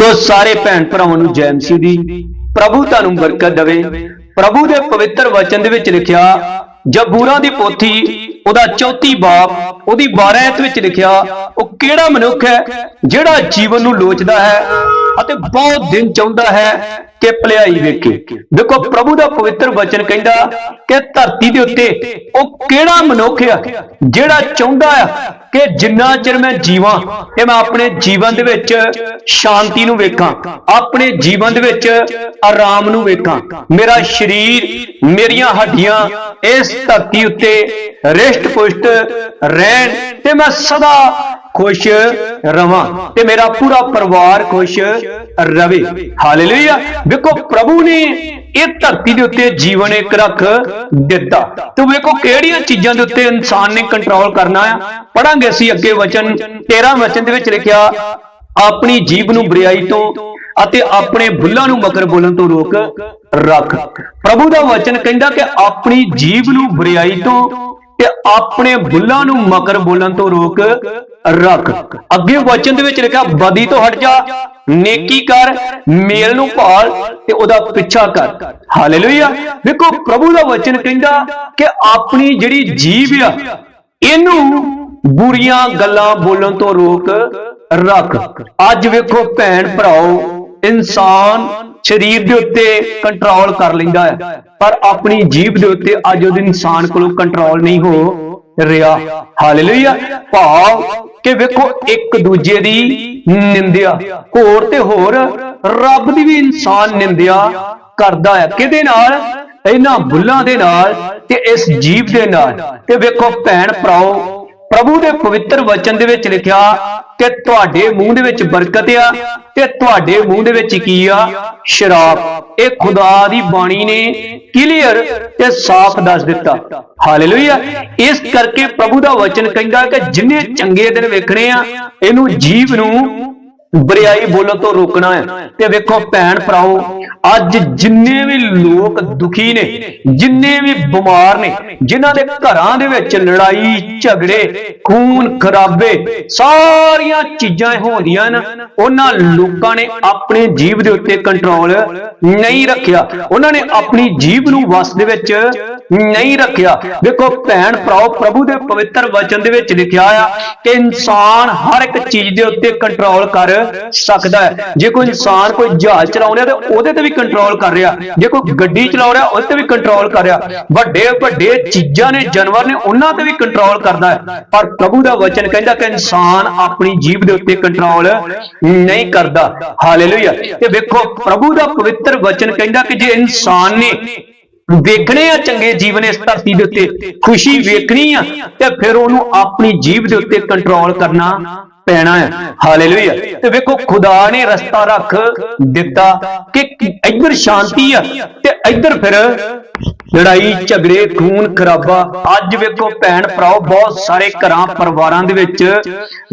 ਸੋ ਸਾਰੇ ਭੈਣ ਭਰਾਵਾਂ ਨੂੰ ਜੈ ਮਸੀਹ ਦੀ ਪ੍ਰਭੂ ਤੁਹਾਨੂੰ ਬਰਕਤ ਦੇਵੇ। ਪ੍ਰਭੂ ਦੇ ਪਵਿੱਤਰ ਵਚਨ ਦੇ ਵਿੱਚ ਲਿਖਿਆ, ਜਬੂਰਾਂ ਦੀ ਪੋਥੀ, ਉਹਦਾ ਚੌਥੀ ਬਾਪ, ਉਹਦੀ 12 ਐਤ ਵਿੱਚ ਲਿਖਿਆ, ਉਹ ਕਿਹੜਾ ਮਨੁੱਖ ਹੈ ਜਿਹੜਾ ਜੀਵਨ ਨੂੰ ਲੋਚਦਾ ਹੈ? ਅਤੇ ਬਹੁਤ ਦਿਨ ਚਾਹੁੰਦਾ ਹੈ ਕਿ ਭਲਾਈ ਵੇਖੇ। ਦੇਖੋ, ਪ੍ਰਭੂ ਦਾ ਪਵਿੱਤਰ ਵਚਨ ਕਹਿੰਦਾ ਕਿ ਧਰਤੀ ਦੇ ਉੱਤੇ ਉਹ ਕਿਹੜਾ ਮਨੁੱਖ ਆ ਜਿਹੜਾ ਚਾਹੁੰਦਾ ਆ ਕਿ ਜਿੰਨਾ ਚਿਰ ਮੈਂ ਜੀਵਾਂ ਕਿ ਮੈਂ ਆਪਣੇ ਜੀਵਨ ਦੇ ਵਿੱਚ ਸ਼ਾਂਤੀ ਨੂੰ ਵੇਖਾਂ, ਆਪਣੇ ਜੀਵਨ ਦੇ ਵਿੱਚ ਆਰਾਮ ਨੂੰ ਵੇਖਾਂ। ਮੇਰਾ ਸਰੀਰ, ਮੇਰੀਆਂ ਹੱਡੀਆਂ ਇਸ ਧਰਤੀ ਉੱਤੇ ਰਿਸ਼ਟ ਪੁਸ਼ਟ ਰਹਿਣ ਤੇ ਮੈਂ ਸਦਾ ਖੁਸ਼ ਰਵਾਂ ਤੇ ਮੇਰਾ ਪੂਰਾ ਪਰਿਵਾਰ ਖੁਸ਼ ਰਵੇ। ਹਾਲੇਲੂਇਆ ਵੇਖੋ, ਪ੍ਰਭੂ ਨੇ ਇਹ ਧਰਤੀ ਦੇ ਉੱਤੇ ਜੀਵਨ ਇੱਕ ਰੱਖ ਦਿੱਤਾ। ਤੇ ਵੇਖੋ, ਕਿਹੜੀਆਂ ਚੀਜ਼ਾਂ ਦੇ ਉੱਤੇ ਇਨਸਾਨ ਨੇ ਕੰਟਰੋਲ ਕਰਨਾ ਆ? ਪੜਾਂਗੇ ਅਸੀਂ ਅੱਗੇ ਵਚਨ 13 ਵਚਨ ਦੇ ਵਿੱਚ ਲਿਖਿਆ, ਆਪਣੀ ਜੀਬ ਨੂੰ ਬਰਿਆਈ ਤੋਂ ਅਤੇ ਆਪਣੇ ਬੁੱਲਾਂ ਨੂੰ ਮਕਰ ਬੋਲਣ ਤੋਂ ਰੋਕ ਰੱਖ। ਪ੍ਰਭੂ ਦਾ ਵਚਨ ਕਹਿੰਦਾ ਕਿ ਆਪਣੀ ਜੀਬ ਨੂੰ ਬਰਿਆਈ ਤੋਂ ਤੇ ਆਪਣੇ ਬੁੱਲਾਂ ਨੂੰ ਮਕਰ ਬੋਲਣ ਤੋਂ ਰੋਕ ਰੱਖ। ਅੱਗੇ ਵਚਨ ਦੇ ਵਿੱਚ ਲਿਖਿਆ, ਬਦੀ ਤੋਂ ਹਟ ਜਾ, ਨੇਕੀ ਕਰ, ਮੇਲ ਨੂੰ ਭਾਲ ਤੇ ਉਹਦਾ ਪਿੱਛਾ ਕਰ। ਹਾਲੇਲੂਇਆ ਵੇਖੋ ਪ੍ਰਭੂ ਦਾ ਵਚਨ ਕਹਿੰਦਾ ਕਿ ਆਪਣੀ ਜਿਹੜੀ ਜੀਵ ਆ, ਇਹਨੂੰ ਬੁਰੀਆਂ ਗੱਲਾਂ ਬੋਲਣ ਤੋਂ ਰੋਕ, ਰੱਖ। ਅੱਜ ਵੇਖੋ, ਭੈਣ ਭਰਾਓ, ਇਨਸਾਨ ਸਰੀਰ ਦੇ ਉੱਤੇ ਕੰਟਰੋਲ ਕਰ ਲੈਂਦਾ ਹੈ, ਪਰ ਆਪਣੀ ਜੀਭ ਦੇ ਉੱਤੇ ਅੱਜ ਉਹਦੇ ਇਨਸਾਨ ਕੋਲੋਂ ਕੰਟਰੋਲ ਨਹੀਂ ਹੋ ਰਿਹਾ। ਹਾਲੇਲੂਇਆ ਭਾਵ ਕਿ ਵੇਖੋ ਇੱਕ ਦੂਜੇ ਦੀ ਨਿੰਦਿਆ। ਹੋਰ ਤੇ ਹੋਰ ਰੱਬ ਦੀ ਵੀ ਇਨਸਾਨ ਨਿੰਦਿਆ ਕਰਦਾ ਹੈ। ਕਿਹਦੇ ਨਾਲ? ਇਹਨਾਂ ਬੁੱਲਾਂ ਦੇ ਨਾਲ ਤੇ ਇਸ ਜੀਵ ਦੇ ਨਾਲ। ਤੇ ਵੇਖੋ ਭੈਣ ਭਰਾਓ ਪ੍ਰਭੂ ਦੇ ਪਵਿੱਤਰ ਵਚਨ ਦੇ ਵਿੱਚ ਲਿਖਿਆ ਕਿ ਤੁਹਾਡੇ ਮੂੰਹ ਦੇ ਵਿੱਚ ਬਰਕਤ ਆ ਤੇ ਤੁਹਾਡੇ ਮੂੰਹ ਦੇ ਵਿੱਚ ਕੀ ਆ? ਸ਼ਰਾਬ। ਇਹ ਖੁਦਾ ਦੀ ਬਾਣੀ ਨੇ ਕਲੀਅਰ ਤੇ ਸਾਫ਼ ਦੱਸ ਦਿੱਤਾ। ਹਾਲੇਲੂਇਆ। ਇਸ ਕਰਕੇ ਪ੍ਰਭੂ ਦਾ ਵਚਨ ਕਹਿੰਦਾ ਕਿ ਜਿੰਨੇ ਚੰਗੇ ਦਿਨ ਵੇਖਣੇ ਆ, ਇਹਨੂੰ ਜੀਵ ਨੂੰ ਬਰਿਆਈ ਬੋਲਣ ਤੋਂ ਰੋਕਣਾ ਹੈ। ਤੇ ਵੇਖੋ ਭੈਣ ਭਰਾਓ ਅੱਜ ਜਿੰਨੇ ਵੀ ਲੋਕ ਦੁਖੀ ਨੇ, ਜਿੰਨੇ ਵੀ ਬਿਮਾਰ ਨੇ, ਜਿਨ੍ਹਾਂ ਦੇ ਘਰਾਂ ਦੇ ਵਿੱਚ ਲੜਾਈ, ਝਗੜੇ, ਖੂਨ ਖਰਾਬੇ ਸਾਰੀਆਂ ਚੀਜ਼ਾਂ ਹੁੰਦੀਆਂ ਨੇ ਉਹਨਾਂ ਲੋਕਾਂ ਨੇ ਆਪਣੇ ਜੀਵ ਦੇ ਉੱਤੇ ਕੰਟਰੋਲ ਨਹੀਂ ਰੱਖਿਆ। ਉਹਨਾਂ ਨੇ ਆਪਣੀ ਜੀਵ ਨੂੰ ਵਸ ਦੇ ਵਿੱਚ ਨਹੀਂ ਰੱਖਿਆ। ਦੇਖੋ ਭੈਣ ਭਰਾਓ, ਪ੍ਰਭੂ ਦੇ ਪਵਿੱਤਰ ਵਚਨ ਦੇ ਵਿੱਚ ਲਿਖਿਆ ਆ ਕਿ ਇਨਸਾਨ ਹਰ ਇੱਕ ਚੀਜ਼ ਦੇ ਉੱਤੇ ਕੰਟਰੋਲ ਕਰ ਸਕਦਾ ਹੈ। ਜੇ ਕੋਈ ਇਨਸਾਨ ਕੋਈ ਜਹਾਜ਼ ਚਲਾਉਣ ਰਿਹਾ ਤੇ ਉਹਦੇ ਤੇ ਵੀ ਕੰਟਰੋਲ ਕਰ ਰਿਹਾ। ਜੇ ਕੋਈ ਗੱਡੀ ਚਲਾ ਰਿਹਾ ਉਹਦੇ ਤੇ ਵੀ ਕੰਟਰੋਲ ਕਰ ਰਿਹਾ। ਵੱਡੇ ਵੱਡੇ ਚੀਜ਼ਾਂ ਨੇ, ਜਾਨਵਰ ਨੇ, ਉਹਨਾਂ ਤੇ ਵੀ ਕੰਟਰੋਲ ਕਰਦਾ ਹੈ। ਪਰ ਪ੍ਰਭੂ ਦਾ ਵਚਨ ਕਹਿੰਦਾ ਕਿ ਇਨਸਾਨ ਆਪਣੀ ਜੀਭ ਦੇ ਉੱਤੇ ਕੰਟਰੋਲ ਨਹੀਂ ਕਰਦਾ। ਹਾਲੇਲੂਇਆ ਤੇ ਵੇਖੋ, ਪ੍ਰਭੂ ਦਾ ਪਵਿੱਤਰ ਵਚਨ ਕਹਿੰਦਾ ਕਿ ਜੇ ਇਨਸਾਨ ਨੇ ਵੇਖਣੇ ਆ ਚੰਗੇ ਜੀਵਨ ਇਸ ਧਰਤੀ ਦੇ ਉੱਤੇ, ਖੁਸ਼ੀ ਵੇਖਣੀ ਆ ਤੇ ਫਿਰ ਉਹਨੂੰ ਆਪਣੀ ਜੀਵ ਦੇ ਉੱਤੇ ਕੰਟਰੋਲ ਕਰਨਾ। ਪੈਣਾ ਹੈ। ਹਾਲੇਲੂਇਆ ਤੇ ਵੇਖੋ, ਖੁਦਾ ਨੇ ਰਸਤਾ ਰੱਖ ਦਿੱਤਾ ਕਿ ਇੱਧਰ ਸ਼ਾਂਤੀ ਆ ਤੇ ਇੱਧਰ ਫਿਰ ਲੜਾਈ, ਝਗੜੇ, ਖੂਨ ਖਰਾਬਾ। ਅੱਜ ਵੇਖੋ, ਭੈਣ ਭਰਾਓ, ਬਹੁਤ ਸਾਰੇ ਘਰਾਂ, ਪਰਿਵਾਰਾਂ ਦੇ ਵਿੱਚ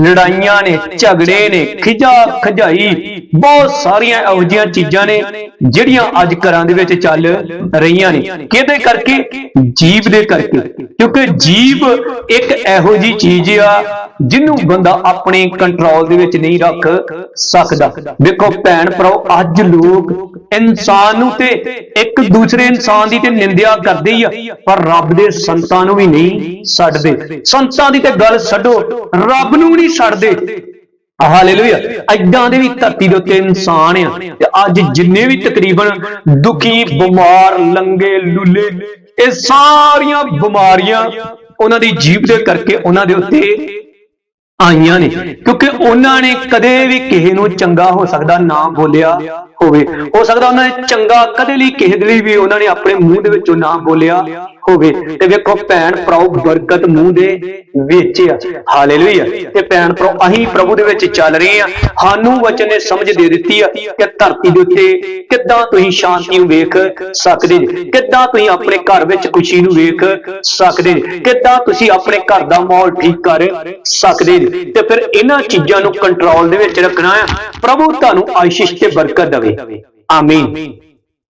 ਲੜਾਈਆਂ ਨੇ, ਝਗੜੇ ਨੇ, ਖਿਜਾ, ਖਜਾਈ। ਬਹੁਤ ਸਾਰੀਆਂ ਇਹੋ ਜਿਹੀਆਂ ਚੀਜ਼ਾਂ ਨੇ ਜਿਹੜੀਆਂ ਅੱਜ ਘਰਾਂ ਦੇ ਵਿੱਚ ਚੱਲ ਰਹੀਆਂ ਨੇ। ਕਿਹਦੇ ਕਰਕੇ? ਜੀਵ ਦੇ ਕਰਕੇ। ਕਿਉਂਕਿ ਜੀਵ ਇੱਕ ਇਹੋ ਜੀ ਚੀਜ਼ ਆ ਜਿਹਨੂੰ ਬੰਦਾ ਆਪਣੇ ਕੰਟਰੋਲ ਦੇ ਵਿੱਚ ਨਹੀਂ ਰੱਖ ਸਕਦਾ। ਵੇਖੋ ਭੈਣ ਭਰਾਓ, ਅੱਜ ਲੋਕ ਇਨਸਾਨ ਨੂੰ ਤੇ ਇੱਕ ਦੂਸਰੇ ਇਨਸਾਨ ਦੀ ਤੇ ਨਿੰਦਿਆ ਕਰਦੇ ਹੀ ਆ, ਪਰ ਰੱਬ ਦੇ ਸੰਤਾਂ ਨੂੰ ਵੀ ਨਹੀਂ ਛੱਡਦੇ। ਸੰਤਾਂ ਦੀ ਤੇ ਗੱਲ ਛੱਡੋ, ਰੱਬ ਨੂੰ ਨਹੀਂ ਛੱਡਦੇ। ਹਾਲੇਲੂਇਆ। ਐਦਾਂ ਦੇ ਵੀ ਧਰਤੀ ਦੇ ਉੱਤੇ ਇਨਸਾਨ ਆ, ਤੇ ਅੱਜ ਜਿੰਨੇ ਵੀ ਤਕਰੀਬਨ ਦੁਖੀ, ਬਿਮਾਰ, ਲੰਗੇ, ਲੁੱਲੇ, ਇਹ ਸਾਰੀਆਂ ਬਿਮਾਰੀਆਂ ਉਹਨਾਂ ਦੀ ਜੀਵ ਦੇ ਕਰਕੇ ਉਹਨਾਂ ਦੇ ਉੱਤੇ ਆਈਆਂ ਨੇ। ਕਿਉਂਕਿ ਉਹਨਾਂ ਨੇ ਕਦੇ ਵੀ ਕਿਸੇ ਨੂੰ ਚੰਗਾ ਹੋ ਸਕਦਾ ਨਾ ਬੋਲਿਆ। ਹੋਵੇ। ਹੋ ਸਕਦਾ ਉਹਨਾਂ ਨੇ ਚੰਗਾ ਕਦੇ ਲਈ, ਕਿਸੇ ਦੇ ਲਈ ਵੀ ਉਹਨਾਂ ਨੇ ਆਪਣੇ ਮੂੰਹ ਦੇ ਵਿੱਚੋਂ ਨਾ ਬੋਲਿਆ ਹੋਵੇ। ਤੇ ਵੇਖੋ, ਭੈਣ ਭਰਾਓ, ਬਰਕਤ ਮੂੰਹ ਦੇ ਵਿੱਚ ਆ। ਹਾਲੇਲੂਇਆ ਤੇ ਭੈਣ ਭਰਾਓ, ਅਸੀਂ ਪ੍ਰਭੂ ਦੇ ਵਿੱਚ ਚੱਲ ਰਹੇ ਆ ਸਾਨੂੰ ਵਚਨ ਨੇ ਸਮਝ ਦੇ ਦਿੱਤੀ ਆ ਕਿ ਧਰਤੀ ਦੇ ਉੱਤੇ ਕਿੱਦਾਂ ਤੁਸੀਂ ਸ਼ਾਂਤੀ ਨੂੰ ਵੇਖ ਸਕਦੇ ਜੀ। ਕਿੱਦਾਂ ਤੁਸੀਂ ਆਪਣੇ ਘਰ ਵਿੱਚ ਖੁਸ਼ੀ ਨੂੰ ਵੇਖ ਸਕਦੇ ਜੀ। ਕਿੱਦਾਂ ਤੁਸੀਂ ਆਪਣੇ ਘਰ ਦਾ ਮਾਹੌਲ ਠੀਕ ਕਰ ਸਕਦੇ ਜੀ। ਤੇ ਫਿਰ ਇਹਨਾਂ ਚੀਜ਼ਾਂ ਨੂੰ ਕੰਟਰੋਲ ਦੇ ਵਿੱਚ ਰੱਖਣਾ ਆ। ਪ੍ਰਭੂ ਤੁਹਾਨੂੰ ਆਸ਼ੀਸ਼ ਤੇ ਬਰਕਤ ਦੇਵੇ। Amén.